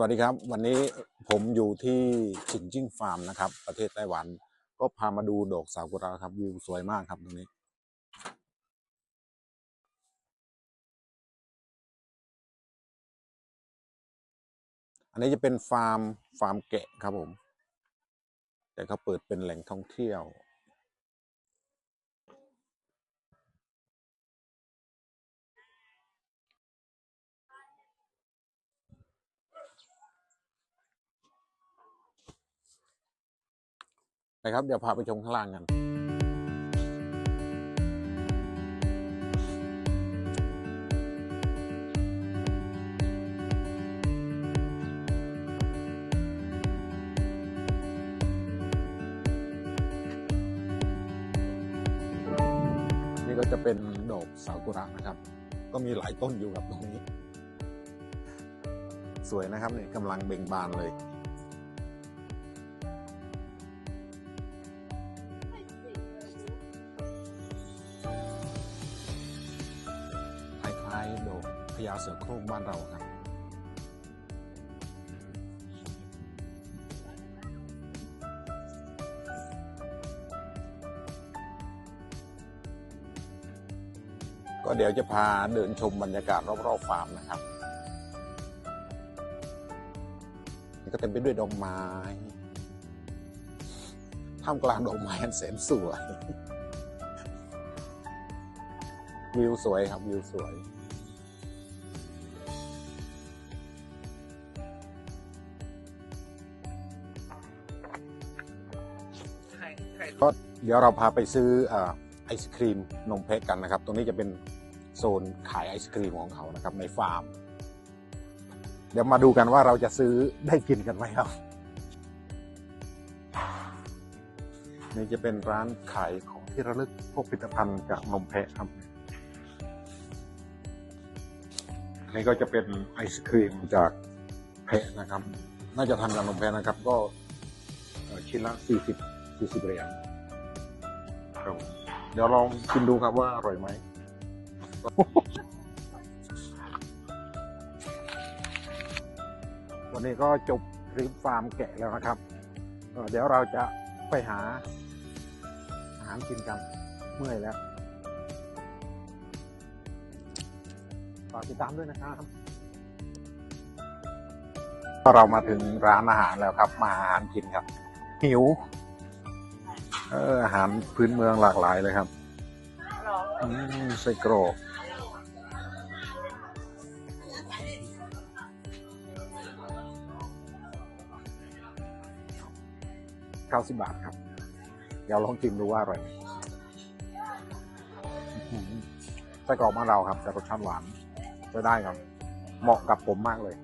สวัสดีครับ วันนี้ผมอยู่ที่ชิงจิ้งฟาร์มนะครับ ประเทศไต้หวัน ก็พามาดูดอกซากุระครับวิวสวยมากครับตรงนี้ อันนี้จะเป็นฟาร์มฟาร์มแกะครับผม แต่เขาเปิดเป็นแหล่งท่องเที่ยว นะครับ เดี๋ยวพาไปชมข้างล่างกันนี่ก็จะเป็นดอกซากุระนะครับ ก็มีหลายต้นอยู่กับตรงนี้ สวยนะครับนี่กำลังเบ่งบานเลย ญาเสือโคร่งบ้านเราครับ ก็เดี๋ยวจะพาเดินชมบรรยากาศรอบๆฟาร์มนะครับก็เต็มไปด้วยดอกไม้ท่ามกลางดอกไม้อันแสนสวย วิวสวยครับวิวสวย ก็เดี๋ยวเราพาไปซื้ออไอศครีมนมเพชกันนะครับ ตรงนี้จะเป็นโซนขายไอศครีมของเขานะครับในฟาร์ม เดี๋ยวมาดูกันว่าเราจะซื้อได้กินกันไหมครับ นี่จะเป็นร้านขายของที่ระลึกพวกผลิตภัณฑ์จากนมแพะครับนี่ก็จะเป็นไอศครีมจากแพะนะครับ น่าจะทำจากนมแพะนะครับ ก็ชิ้นละ40 40เหรียญครับผมเดี๋ยวลองกินดูครับว่าอร่อยไหม วันนี้ก็จบทริปฟาร์มแกะแล้วนะครับเอ่อเดี๋ยวเราจะไปหาอาหารกินกันเมื่อยแล้วฝากติดตามด้วยนะครับเรามาถึงร้านอาหารแล้วครับ มาหาอาหารกินครับ หิว เอออาหารพื้นเมืองหลากหลายเลยครับอืมไส้กรอกเก้าสิบบาทครับ เดี๋ยวลองชิมดูว่าอร่อยไหมอื้อหือไส้กรอกบ้านเราครับแต่รสชาติหวานจะได้ครับ เหมาะกับผมมากเลย